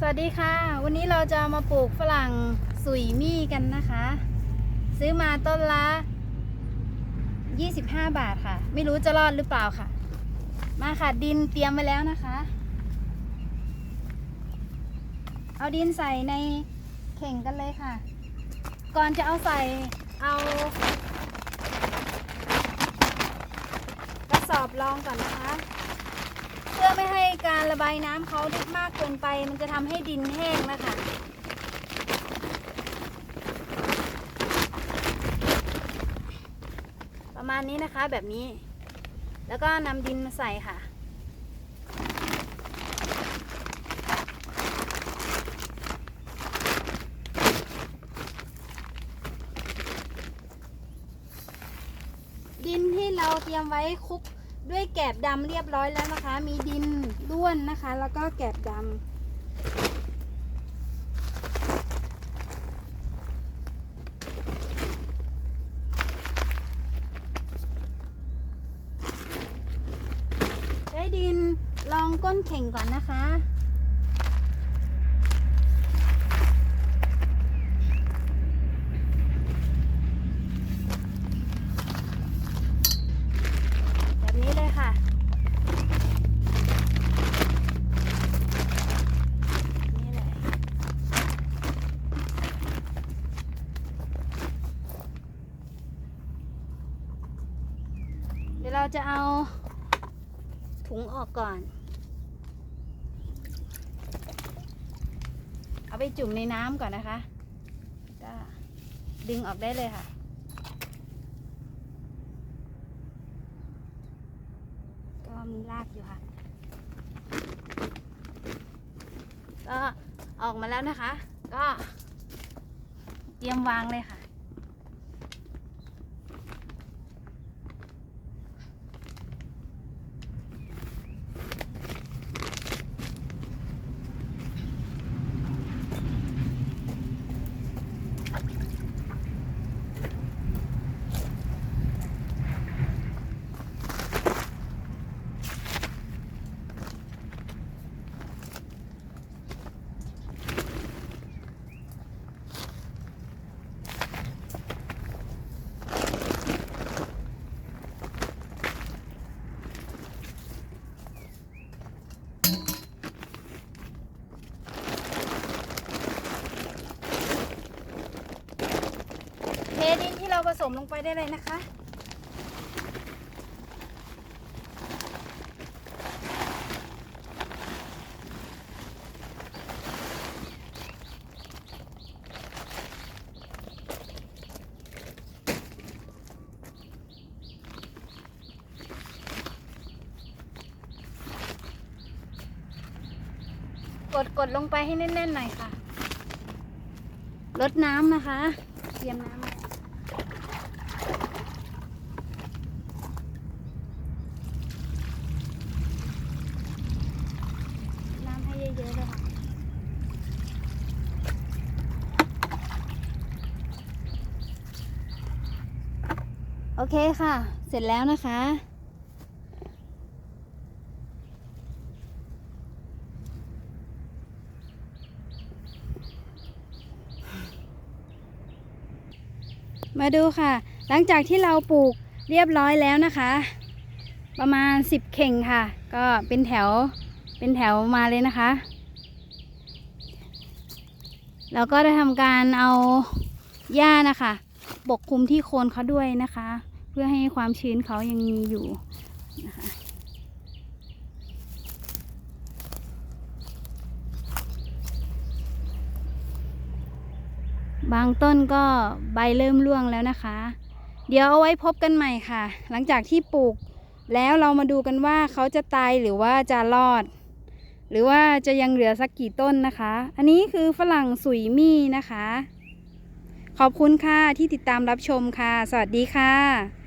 สวัสดีค่ะ วันนี้เราจะมาปลูกฝรั่งสุยมี่กันนะคะ ซื้อมาต้นละ 25 บาทค่ะ ไม่รู้จะรอดหรือเปล่าค่ะ มาค่ะดินเตรียมไว้แล้วนะคะ เอาดินใส่ในเข่งกันเลยค่ะ ก่อนจะเอาใส่เอากระสอบรองก่อนนะคะ เพื่อไม่ให้การระบายน้ำเขาได้มากเกินไป มันจะทำให้ดินแห้งนะคะประมาณนี้นะคะแบบนี้ แล้วก็นำดินมาใส่ค่ะดินที่เราเตรียมไว้คลุก ด้วยแกบดำเรียบร้อยแล้วนะคะ มีดินด้วนนะคะ แล้วก็แกบดำใช้ดินลองก้นเข่งก่อนนะคะ แบบนี้เลยค่ะ นี่เลย เราจะเอาถุงออกก่อน เอาไปจุ่มในน้ำก่อนนะคะ ก็ดึงออกได้เลยค่ะก็มีรากอยู่ค่ะ ก็ออกมาแล้วนะคะ ก็เตรียมวางเลยค่ะ ผสมลงไปได้เลยนะคะ กดกดลงไปให้แน่นๆหน่อยค่ะลดน้ำนะคะ เตรียมน้ำไว้น้ำให้เยอะๆเลยค่ะ โอเคค่ะ เสร็จแล้วนะคะ มาดูค่ะ หลังจากที่เราปลูกเรียบร้อยแล้วนะคะ ประมาณ 10 เข่งค่ะ ก็เป็นแถวเป็นแถวมาเลยนะคะแล้วก็ได้ทำการเอาหญ้านะคะ ปกคลุมที่โคนเขาด้วยนะคะ เพื่อให้ความชื้นเขายังมีอยู่นะคะบางต้นก็ใบเริ่มร่วงแล้วนะคะ เดี๋ยวเอาไว้พบกันใหม่ค่ะ หลังจากที่ปลูก แล้วเรามาดูกันว่าเขาจะตายหรือว่าจะรอด หรือว่าจะยังเหลือสักกี่ต้นนะคะ อันนี้คือฝรั่งสุยมี่นะคะ ขอบคุณค่ะที่ติดตามรับชมค่ะ สวัสดีค่ะ